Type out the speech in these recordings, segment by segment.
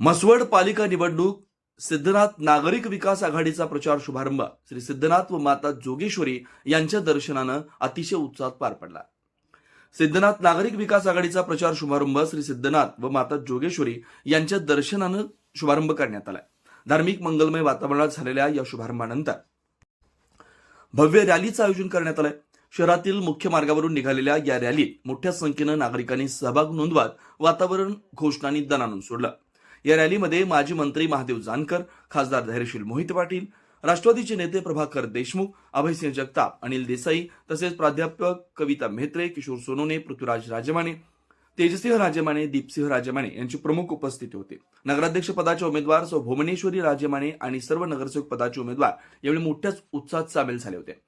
मसवड पालिका निवडणूक सिद्धनाथ नागरिक विकास आघाडीचा प्रचार शुभारंभ. श्री सिद्धनाथ व माता जोगेश्वरी यांच्या दर्शनानं अतिशय उत्साहात पार पडला. सिद्धनाथ नागरिक विकास आघाडीचा प्रचार शुभारंभ श्री सिद्धनाथ व माता जोगेश्वरी यांच्या दर्शनानं शुभारंभ करण्यात आलाय. धार्मिक मंगलमय वातावरणात झालेल्या या शुभारंभानंतर भव्य रॅलीचं आयोजन करण्यात आलंय. शहरातील मुख्य मार्गावरून निघालेल्या या रॅलीत मोठ्या संख्येनं नागरिकांनी सहभाग नोंदवत वातावरण घोषणांनी दनानून सोडलं. या रॅलीमध्ये माजी मंत्री महादेव जानकर खासदार धैर्यशील मोहित पाटील राष्ट्रवादीचे नेते प्रभाकर देशमुख अभयसिंह जगताप अनिल देसाई तसेच प्राध्यापक कविता म्हेत्रे किशोर सोनोने पृथ्वीराज राजमाने तेजसिंह राजमाने दीपसिंह राजमाने यांची प्रमुख उपस्थिती होती. नगराध्यक्ष पदाचे उमेदवार सौ भुवनेश्वरी राजमाने आणि सर्व नगरसेवक पदाचे उमेदवार यावेळी मोठ्याच उत्साहात सामील झाले होते.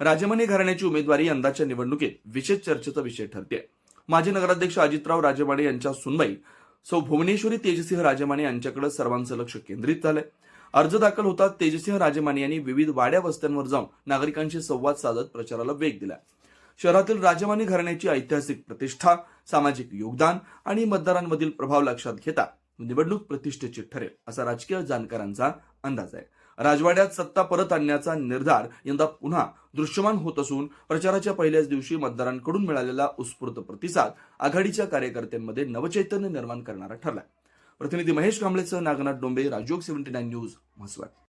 राजमाने घराण्याची उमेदवारी यंदाच्या निवडणुकीत विशेष चर्चेचा विषय ठरते. माजी नगराध्यक्ष अजितराव राजमाने यांच्या सुनबाई सौ भुवनेश्वरी तेजसिंह राजेमाने यांच्याकडे सर्वांचं लक्ष केंद्रित झालंय. अर्ज दाखल होता तेजसिंह राजेमाने यांनी विविध वाड्या वस्त्यांवर जाऊन नागरिकांशी संवाद साधत प्रचाराला वेग दिला शहरातील राजमाने घराण्याची ऐतिहासिक प्रतिष्ठा सामाजिक योगदान आणि मतदारांमधील प्रभाव लक्षात घेता निवडणूक प्रतिष्ठेची ठरेल असा राजकीय जाणकारांचा अंदाज आहे. राजवाड्यात सत्ता परत आणण्याचा निर्धार यंदा पुन्हा दृश्यमान होत असून प्रचाराच्या पहिल्याच दिवशी मतदारांकडून मिळालेला उत्स्फूर्त प्रतिसाद आघाडीच्या कार्यकर्त्यांमध्ये नवचैतन्य निर्माण करणारा ठरला प्रतिनिधी Mahesh कांबळेसह Nagnath Dombe Rajyog seventy nine news Mhaswad